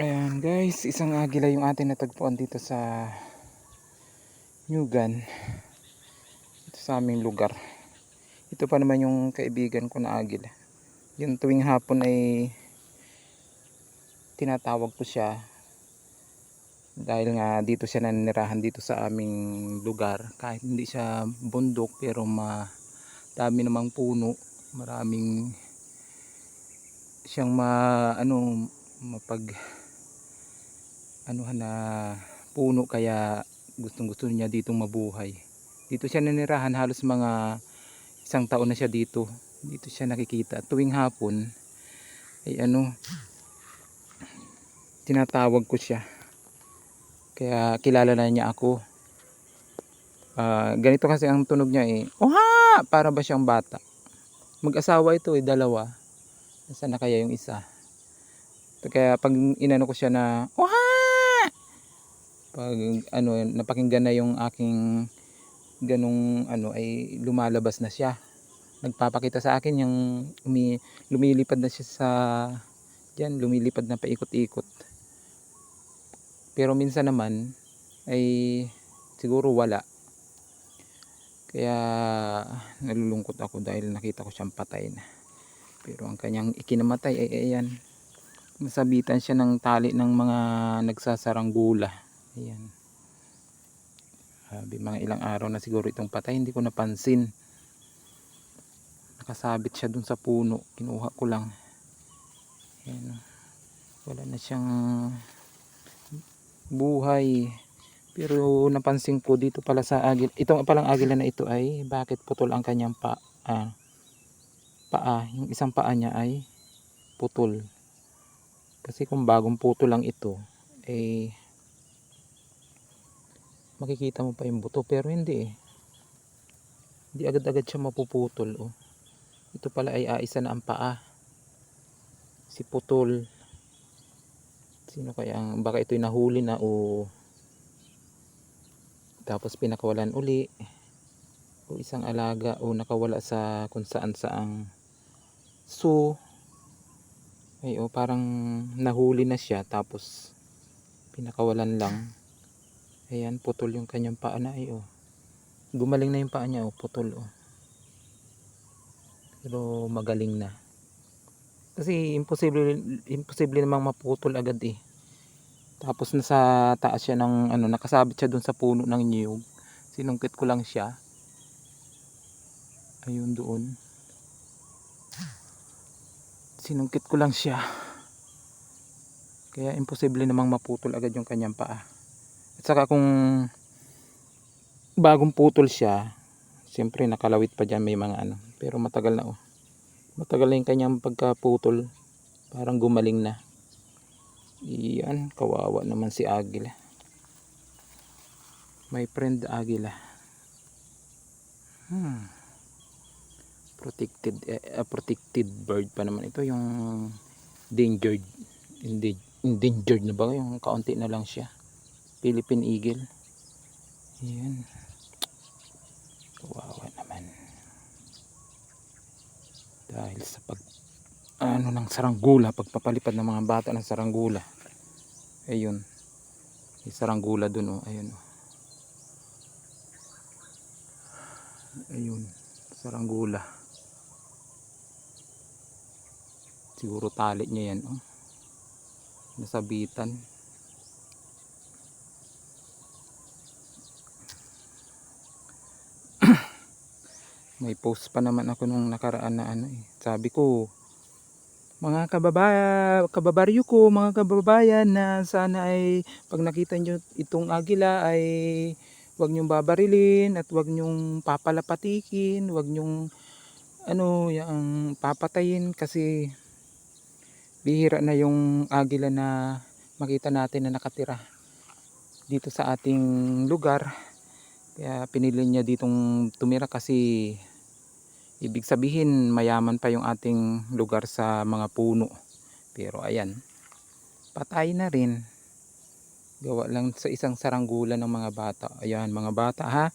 Ayan guys, isang agila yung atin natagpuan dito sa Nyugan. Ito sa aming lugar. Ito pa naman yung kaibigan ko na agila. Yung tuwing hapon ay tinatawag ko siya dahil nga dito siya nanirahan dito sa aming lugar kahit hindi siya bundok pero ma namang puno maraming siyang ma ano mapag anuhan na puno kaya gustong gusto niya ditong mabuhay. Dito siya nanirahan halos mga isang taon na siya dito. Dito siya nakikita. Tuwing hapon ay ano tinatawag ko siya. Kaya kilala na niya ako. Ah, ganito kasi ang tunog niya eh. Oha! Para ba siyang bata? Mag-asawa ito eh dalawa. Nasaan na kaya yung isa? Kaya pag inano ko siya na oha pag ano napakinggan na yung aking ganong ano ay lumalabas na siya. Nagpapakita sa akin yung umi, lumilipad na siya sa diyan lumilipad na paikot-ikot. Pero minsan naman ay siguro wala. Kaya nalulungkot ako dahil nakita ko siyang patay na. Pero ang kanyang ikinamatay ay ayan. Nasabitan siya ng tali ng mga nagsasaranggula ayan. Sabi, mga ilang araw na siguro itong patay hindi ko napansin. Nakasabit siya dun sa puno. Kinuha ko lang. Ayan. Wala na siyang buhay. Pero napansin ko dito pala sa agil itong palang agila na ito ay bakit putol ang kanyang pa ah, paa? Yung isang paa niya ay putol. Kasi kung bagong puto lang ito eh makikita mo pa yung buto pero hindi eh. Hindi agad-agad siya mapuputol oh. ito pala ay aisa na ang paa. Si putol. Sino kaya ang baka ito'y nahuli na o tapos pinakawalan uli o isang alaga o nakawala sa kung saan saang so ay o parang nahuli na siya tapos pinakawalan lang ayan putol yung kanyang paa na ay o gumaling na yung paa niya o putol o pero magaling na. Kasi imposible imposible namang maputol agad eh. Tapos nasa taas siya ng ano nakasabit siya dun sa puno ng niyog. Sinungkit ko lang siya. Ayun doon. Sinungkit ko lang siya. Kaya imposible namang maputol agad yung kanyang paa at saka kung bagong putol siya siyempre nakalawit pa dyan may mga ano. Pero matagal na oh. Matagal na yung kanyang pagkaputol. Parang gumaling na. Iyan kawawa naman si Agila my friend Agila hmm. Protected eh, protected bird pa naman ito. Yung endangered, endangered na ba? Yung kaunti na lang siya Philippine Eagle. Yan kawawa naman. Dahil sa pag ano ng saranggula pagpapalipad ng mga bata ng saranggula ayun. May saranggula dun oh. Ayun oh. Ayun. Saranggula siguro tali niya yan oh. Nasabitan may post pa naman ako nung nakaraan na ano eh sabi ko mga kababaya, kababaryo ko, mga kababayan na sana ay pag nakita nyo itong agila ay wag nyong babarilin at wag nyong papalapatikin, wag nyong ano, yung papatayin kasi bihira na yung agila na makita natin na nakatira dito sa ating lugar. Kaya pinili niya ditong tumira kasi Ibig sabihin mayaman pa yung ating lugar sa mga puno. Pero ayan, patay na rin. Gawa lang sa isang saranggulan ng mga bata. Ayan mga bata ha.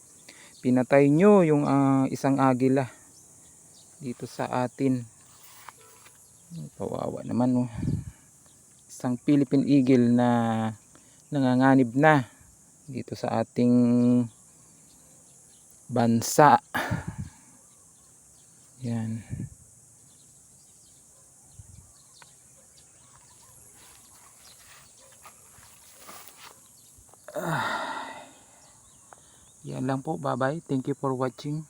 Pinatay nyo yung uh, isang agila dito sa atin. Kawawa naman oh. isang Philippine Eagle na nanganganib na dito sa ating bansa. Yan. Ah. Yan lang po. Bye-bye. Thank you for watching.